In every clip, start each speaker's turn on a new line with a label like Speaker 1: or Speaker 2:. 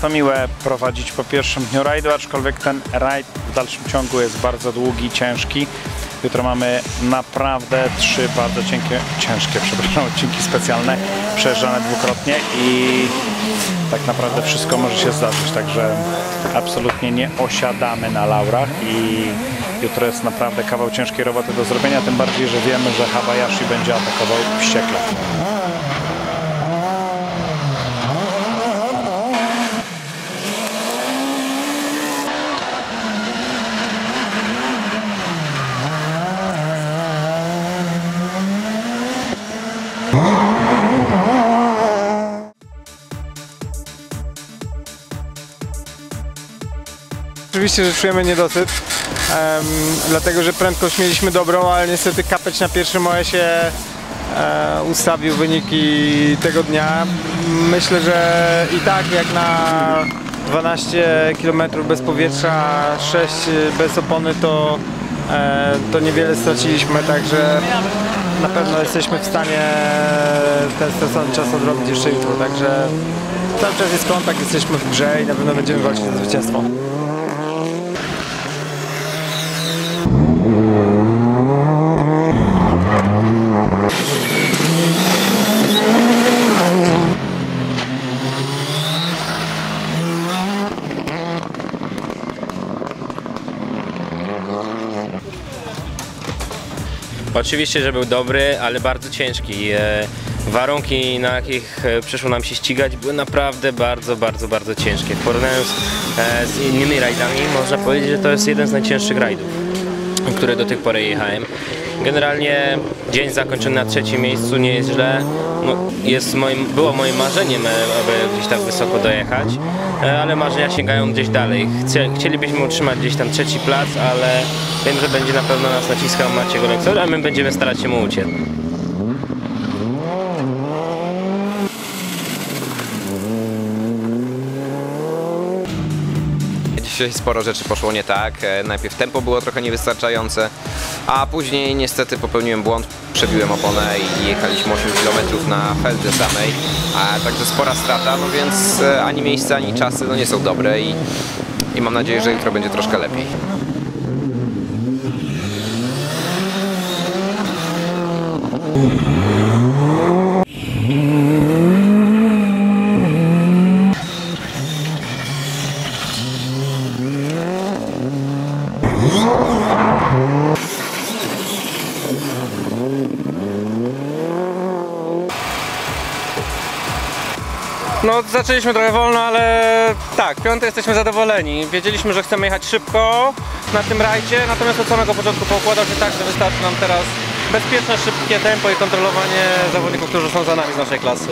Speaker 1: To miłe prowadzić po pierwszym dniu rajdu, aczkolwiek ten rajd w dalszym ciągu jest bardzo długi, ciężki. Jutro mamy naprawdę trzy bardzo cienkie, ciężkie przepraszam, odcinki specjalne, przejeżdżane dwukrotnie i tak naprawdę wszystko może się zdarzyć, także absolutnie nie osiadamy na laurach i jutro jest naprawdę kawał ciężkiej roboty do zrobienia, tym bardziej, że wiemy, że Habayashi będzie atakował wściekle.
Speaker 2: Oczywiście, że czujemy niedosyt, em, dlatego że prędkość mieliśmy dobrą, ale niestety kapeć na pierwszym OS-ie e, ustawił wyniki tego dnia. Myślę, że i tak jak na 12 km bez powietrza, 6 bez opony, to, e, to niewiele straciliśmy, także na pewno jesteśmy w stanie ten stresowny czas odrobić jeszcze jutro, także cały czas jest kontakt, jesteśmy w grze i na pewno będziemy walczyć o zwycięstwo.
Speaker 3: Oczywiście, że był dobry, ale bardzo ciężki. E, Warunki, na jakich e, przyszło nam się ścigać, były naprawdę bardzo, bardzo, bardzo ciężkie. Z, e, z innymi rajdami można powiedzieć, że to jest jeden z najcięższych rajdów, które do tej pory jechałem. Generalnie dzień zakończony na trzecim miejscu nie jest źle. No, jest moim, było moim marzeniem, e, aby gdzieś tak wysoko dojechać, e, ale marzenia sięgają gdzieś dalej. Chcie, chcielibyśmy utrzymać gdzieś tam trzeci plac, ale wiem, że będzie na pewno nas naciskał Maciej Golektor, a my będziemy starać się mu uciec.
Speaker 4: Sporo rzeczy poszło nie tak. E, Najpierw tempo było trochę niewystarczające, a później niestety popełniłem błąd, przebiłem oponę i jechaliśmy 8 km na feldę samej, a także spora strata, no więc e, ani miejsce, ani czasy no nie są dobre i, i mam nadzieję, że jutro będzie troszkę lepiej.
Speaker 5: No zaczęliśmy trochę wolno, ale tak, piąty jesteśmy zadowoleni. Wiedzieliśmy, że chcemy jechać szybko na tym rajdzie, natomiast od samego początku poukładał się tak, że wystarczy nam teraz bezpieczne, szybkie tempo i kontrolowanie zawodników, którzy są za nami z naszej klasy.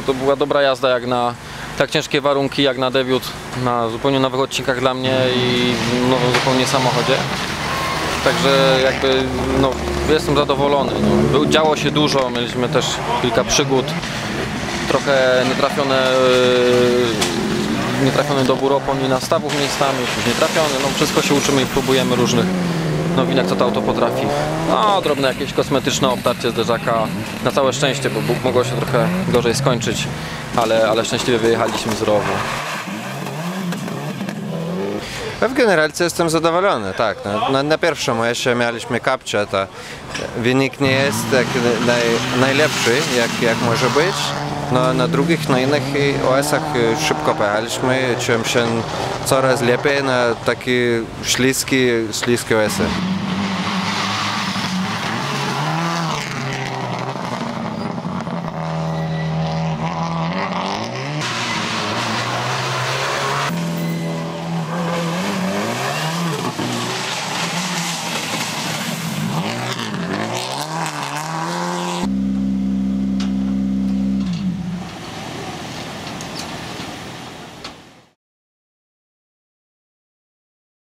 Speaker 6: Że to była dobra jazda jak na tak ciężkie warunki, jak na debiut na zupełnie nowych odcinkach dla mnie i nowym zupełnie samochodzie. Także jakby no, jestem zadowolony. No. Był, działo się dużo, mieliśmy też kilka przygód, trochę nietrafione, yy, nietrafiony dobór opon i nastawów miejscami, nietrafiony. No, wszystko się uczymy i próbujemy różnych nowinek, co to auto potrafi. No, drobne jakieś kosmetyczne obtarcie zderzaka. Na całe szczęście, bo mogło się trochę gorzej skończyć, ale, ale szczęśliwie wyjechaliśmy z rowu.
Speaker 7: W generalce jestem zadowolony, tak. Na, na, na pierwszym jeszcze mieliśmy kapcie, to wynik nie jest tak naj, najlepszy, jak, jak może być. No na drugich, na innych OS-ach szybko pojechaliśmy, czułem się coraz lepiej na takie śliskie, śliskie OS-y.